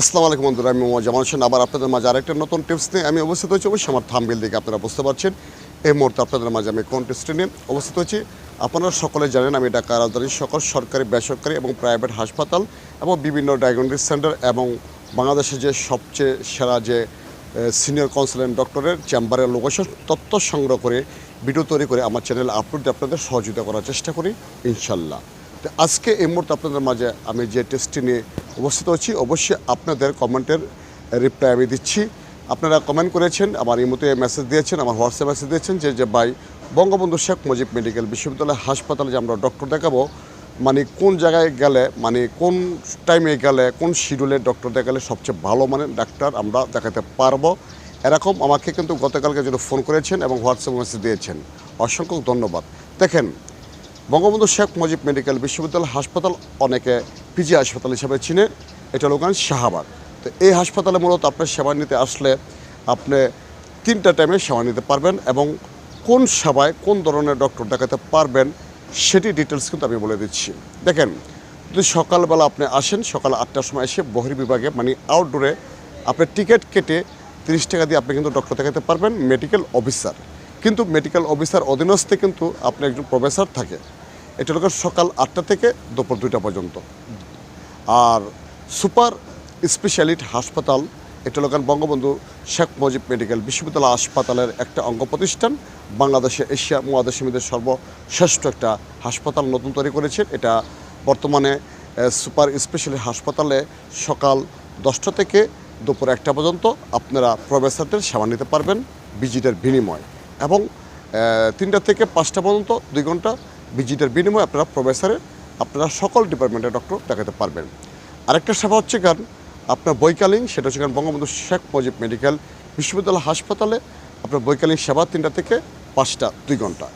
আসসালামু আলাইকুম বন্ধুরা, আমি মোহাম্মদ জামাল হোসেন। আবার আপনাদের মাঝে আরেকটা নতুন টিপস নিয়ে আমি অবস্থিত হয়েছি। অবশ্যই আমার থামবিল দিকে আপনারা বুঝতে পারছেন। এই মুহূর্তে আপনাদের মাঝে আমি কোন টিপসটি নিয়ে অবস্থিত হয়েছি। আপনারা সকলে জানেন আমি ঢাকা রাজধানীর সকল সরকারি, বেসরকারি এবং প্রাইভেট হাসপাতাল এবং বিভিন্ন ডায়াগনস্টিক সেন্টার এবং বাংলাদেশের যে সবচেয়ে সেরা যে সিনিয়র কনসালটেন্ট ডক্টরের চেম্বারের লোকেশন তথ্য সংগ্রহ করে ভিডিও তৈরি করে আমার চ্যানেলে আপলোড আপনাদের সহযোগিতা করার চেষ্টা করি, ইনশাল্লাহ। আজকে এই মুহূর্তে আপনাদের মাঝে আমি যে টেস্টটি নিয়ে উপস্থিত হচ্ছি, অবশ্যই আপনাদের কমেন্টের রিপ্লাই আমি দিচ্ছি। আপনারা কমেন্ট করেছেন, আমার ইমোতে মেসেজ দিয়েছেন, আমার হোয়াটসঅ্যাপ মেসেজ দিয়েছেন যে যে ভাই বঙ্গবন্ধু শেখ মুজিব মেডিকেল বিশ্ববিদ্যালয় হাসপাতালে যে আমরা ডক্টর দেখাবো মানে কোন জায়গায় গেলে মানে কোন টাইমে গেলে, কোন শিডিউলে ডক্টর দেখালে সবচেয়ে ভালো মানের ডাক্তার আমরা দেখাতে পারব। এরকম আমাকে কিন্তু গতকালকে যেন ফোন করেছেন এবং হোয়াটসঅ্যাপ মেসেজ দিয়েছেন। অসংখ্য ধন্যবাদ। দেখেন বঙ্গবন্ধু শেখ মুজিব মেডিকেল বিশ্ববিদ্যালয় হাসপাতাল অনেকে পিজি হাসপাতাল হিসেবে চিনে। এটা হলো ওখানে শাহবাগ। তো এই হাসপাতালে মূলত আপনার সেবা নিতে আসলে আপনি তিনটা টাইমে সেবা নিতে পারবেন এবং কোন সেবায় কোন ধরনের ডক্টর দেখাতে পারবেন সেটি ডিটেলস কিন্তু আমি বলে দিচ্ছি। দেখেন, যদি সকালবেলা আপনি আসেন, সকাল আটটার সময় এসে বহির্বিভাগে মানে আউটডোরে আপনি টিকিট কেটে তিরিশ টাকা দিয়ে আপনি কিন্তু ডক্টর দেখাতে পারবেন মেডিকেল অফিসার কিন্তু মেডিকেল অফিসার অধীনস্থে কিন্তু আপনি একজন প্রফেসর থাকে। এটা হলো সকাল আটটা থেকে দুপুর দুইটা পর্যন্ত। আর সুপার স্পেশালিটি হাসপাতাল, এটা হলো বঙ্গবন্ধু শেখ মুজিব মেডিকেল বিশ্ববিদ্যালয় হাসপাতালের একটা অঙ্গ প্রতিষ্ঠান, বাংলাদেশে এশিয়া মহাদেশের মধ্যে সর্বশ্রেষ্ঠ একটা হাসপাতাল নতুন তৈরি করেছে। এটা বর্তমানে সুপার স্পেশালিটি হাসপাতালে সকাল দশটা থেকে দুপুর একটা পর্যন্ত আপনারা প্রফেসরদের সেবা নিতে পারবেন ভিজিটের বিনিময়। এবং তিনটা থেকে পাঁচটা পর্যন্ত দুই ঘণ্টা ভিজিটের বিনিময়ে আপনারা প্রফেসরে আপনারা সকল ডিপার্টমেন্টের ডক্টর দেখাতে পারবেন। আরেকটা সেবা হচ্ছে গান আপনার বৈকালীন, সেটা হচ্ছে গান বঙ্গবন্ধু শেখ মুজিব মেডিকেল বিশ্ববিদ্যালয় হাসপাতালে আপনার বৈকালীন সেবা তিনটা থেকে পাঁচটা, দুই ঘণ্টা।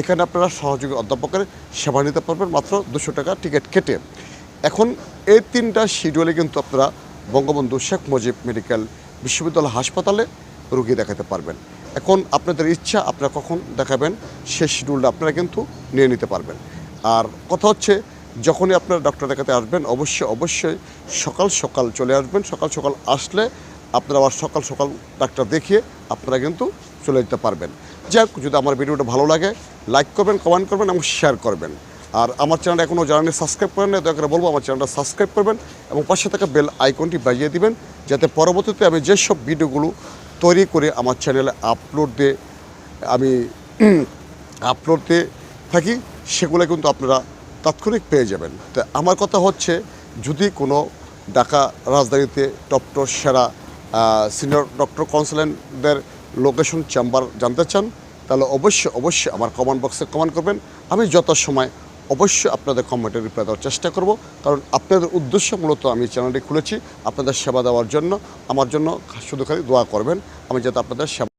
এখানে আপনারা সহযোগী অধ্যাপকের সেবা নিতে পারবেন, মাত্র দুশো টাকা টিকিট কেটে। এখন এই তিনটা শিডিউলে কিন্তু আপনারা বঙ্গবন্ধু শেখ মুজিব মেডিকেল বিশ্ববিদ্যালয় হাসপাতালে রুগী দেখাতে পারবেন। এখন আপনাদের ইচ্ছা, আপনারা কখন দেখাবেন সেই শিডিউলটা আপনারা কিন্তু নিয়ে নিতে পারবেন। আর কথা হচ্ছে, যখনই আপনারা ডক্টর দেখাতে আসবেন, অবশ্যই অবশ্যই সকাল সকাল চলে আসবেন। সকাল সকাল আসলে আপনারা আবার সকাল সকাল ডাক্তার দেখিয়ে আপনারা কিন্তু চলে যেতে পারবেন। যাই হোক, যদি আমার ভিডিওটা ভালো লাগে লাইক করবেন কমেন্ট করবেন এবং শেয়ার করবেন। আর আমার চ্যানেলটা এখনও জানানি সাবস্ক্রাইব করেন না দয়া করে বলব আমার চ্যানেলটা সাবস্ক্রাইব করবেন এবং পাশে থাকা বেল আইকনটি বাজিয়ে দিবেন, যাতে পরবর্তীতে আমি যেসব ভিডিওগুলো তৈরি করে আমার চ্যানেলে আপলোড দিয়ে আমি আপলোড দিয়ে থাকি সেগুলো কিন্তু আপনারা তাৎক্ষণিক পেয়ে যাবেন। তো আমার কথা হচ্ছে যদি কোনো ঢাকা রাজধানীতে টপটপ সেরা সিনিয়র ডক্টর কনসালেন্টদের লোকেশন চেম্বার জানতে চান তাহলে অবশ্যই অবশ্যই আমার কমেন্ট বক্সে কমেন্ট করবেন। আমি যত সময় অবশ্যই আপনাদের কমেন্টে রিপ্লাই দেওয়ার চেষ্টা করব। কারণ আপনাদের উদ্দেশ্য মূলত আমি চ্যানেলটি খুলেছি, আপনাদের সেবা দেওয়ার জন্য, আমার জন্য শুধু খালি দোয়া করবেন। আমি যাতে আপনাদের সেবা